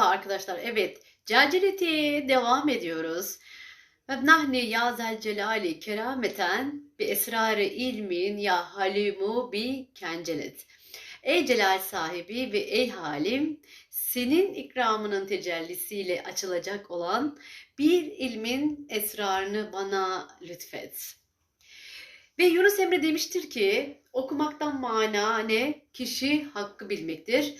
Merhaba arkadaşlar. Evet, Cacereti devam ediyoruz. Ve nahni ya zel celali kerameten bi esrarı ilmin ya halimu bi kencelet. Ey celal sahibi ve ey halim, senin ikramının tecellisiyle açılacak olan bir ilmin esrarını bana lütfet. Ve Yunus Emre demiştir ki, okumaktan mana ne? Kişi hakkı bilmektir.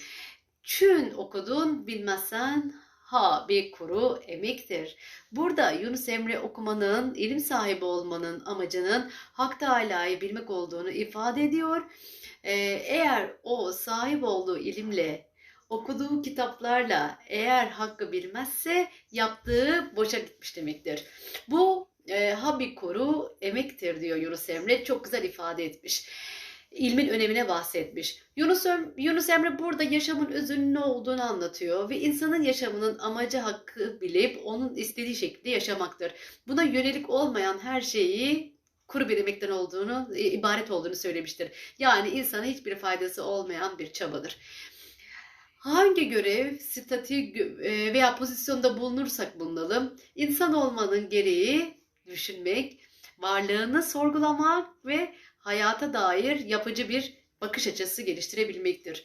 Çün okudun bilmezsen ha bir kuru emektir. Burada Yunus Emre okumanın, ilim sahibi olmanın amacının Hak Teala'yı bilmek olduğunu ifade ediyor. Ee, eğer o sahip olduğu ilimle, okuduğu kitaplarla eğer hakkı bilmezse yaptığı boşa gitmiş demektir. Bu e, ha bir kuru emektir diyor Yunus Emre. Çok güzel ifade etmiş ilmin önemine bahsetmiş. Yunus, Yunus Emre burada yaşamın özünün ne olduğunu anlatıyor ve insanın yaşamının amacı hakkı bilip onun istediği şekilde yaşamaktır. Buna yönelik olmayan her şeyi kuru bir emekten olduğunu, e, ibaret olduğunu söylemiştir. Yani insana hiçbir faydası olmayan bir çabadır. Hangi görev, statü e, veya pozisyonda bulunursak bulunalım, insan olmanın gereği düşünmek, varlığını sorgulamak ve hayata dair yapıcı bir bakış açısı geliştirebilmektir.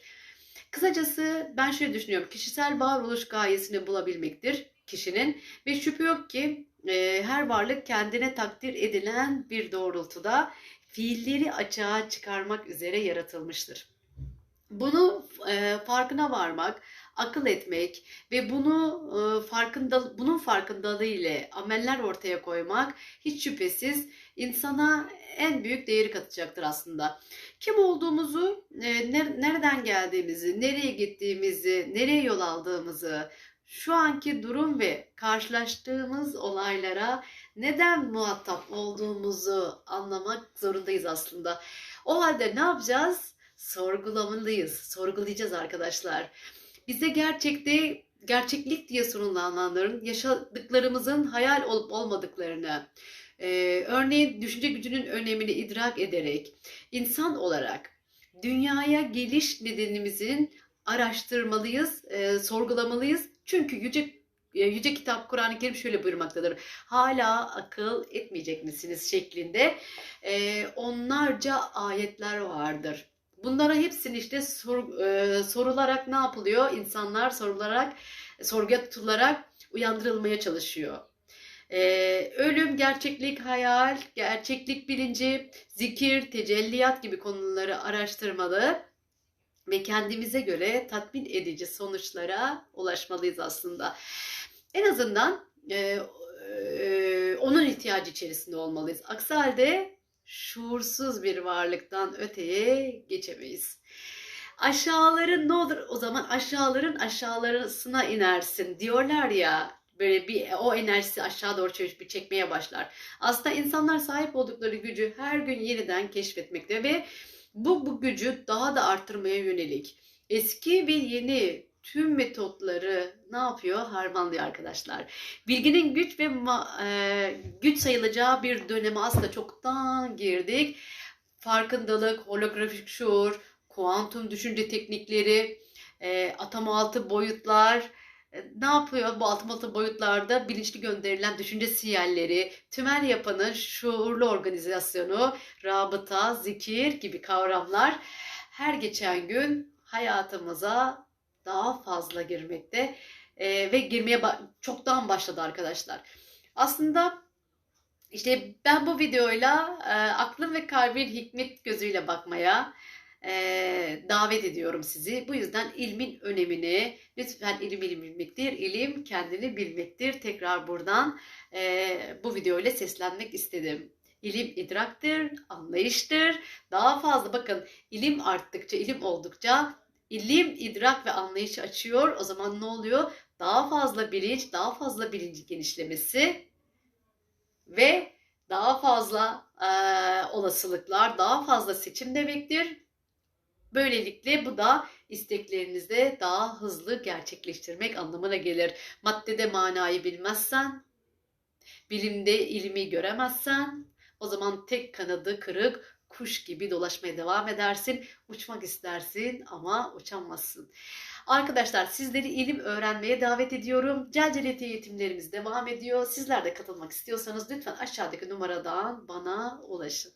Kısacası ben şöyle düşünüyorum. Kişisel varoluş gayesini bulabilmektir kişinin ve şüphe yok ki e, her varlık kendine takdir edilen bir doğrultuda fiilleri açığa çıkarmak üzere yaratılmıştır. Bunu e, farkına varmak, akıl etmek ve bunu e, farkında bunun farkındalığı ile ameller ortaya koymak hiç şüphesiz insana en büyük değeri katacaktır aslında. Kim olduğumuzu, e, nereden geldiğimizi, nereye gittiğimizi, nereye yol aldığımızı, şu anki durum ve karşılaştığımız olaylara neden muhatap olduğumuzu anlamak zorundayız aslında. O halde ne yapacağız? Sorgulamalıyız, sorgulayacağız arkadaşlar. Bize gerçekte gerçeklik diye sunulanların yaşadıklarımızın hayal olup olmadıklarını, ee, örneğin düşünce gücünün önemini idrak ederek insan olarak dünyaya geliş nedenimizin araştırmalıyız, e, sorgulamalıyız. Çünkü yüce e, Yüce Kitap Kur'an-ı Kerim şöyle buyurmaktadır. Hala akıl etmeyecek misiniz şeklinde e, onlarca ayetler vardır. Bunlara hepsini işte sor, e, sorularak ne yapılıyor? İnsanlar sorularak, sorguya tutularak uyandırılmaya çalışıyor. Ee, ölüm, gerçeklik, hayal, gerçeklik bilinci, zikir, tecelliyat gibi konuları araştırmalı ve kendimize göre tatmin edici sonuçlara ulaşmalıyız aslında. En azından e, e, onun ihtiyacı içerisinde olmalıyız. Aksi halde şuursuz bir varlıktan öteye geçemeyiz. Aşağıların ne olur o zaman aşağıların aşağılarısına inersin diyorlar ya böyle bir o enerjisi aşağı doğru bir çekmeye başlar. Aslında insanlar sahip oldukları gücü her gün yeniden keşfetmekte ve bu bu gücü daha da arttırmaya yönelik eski ve yeni tüm metotları ne yapıyor? Harmanlıyor arkadaşlar. Bilginin güç ve e, güç sayılacağı bir döneme aslında çoktan girdik. Farkındalık, holografik şuur, kuantum düşünce teknikleri, e, atom altı boyutlar, ne yapıyor bu altı altı boyutlarda bilinçli gönderilen düşünce sinyalleri, tümel yapanın şuurlu organizasyonu, rabıta, zikir gibi kavramlar her geçen gün hayatımıza daha fazla girmekte e, ve girmeye çoktan başladı arkadaşlar. Aslında işte ben bu videoyla e, aklım ve kalbin hikmet gözüyle bakmaya, e, davet ediyorum sizi. Bu yüzden ilmin önemini lütfen ilim ilim bilmektir. İlim kendini bilmektir. Tekrar buradan e, bu video ile seslenmek istedim. İlim idraktır, anlayıştır. Daha fazla bakın ilim arttıkça, ilim oldukça ilim, idrak ve anlayış açıyor. O zaman ne oluyor? Daha fazla bilinç, daha fazla bilinci genişlemesi ve daha fazla e, olasılıklar, daha fazla seçim demektir. Böylelikle bu da isteklerinizde daha hızlı gerçekleştirmek anlamına gelir. Maddede manayı bilmezsen, bilimde ilmi göremezsen o zaman tek kanadı kırık kuş gibi dolaşmaya devam edersin. Uçmak istersin ama uçamazsın. Arkadaşlar sizleri ilim öğrenmeye davet ediyorum. Celceleti eğitimlerimiz devam ediyor. Sizler de katılmak istiyorsanız lütfen aşağıdaki numaradan bana ulaşın.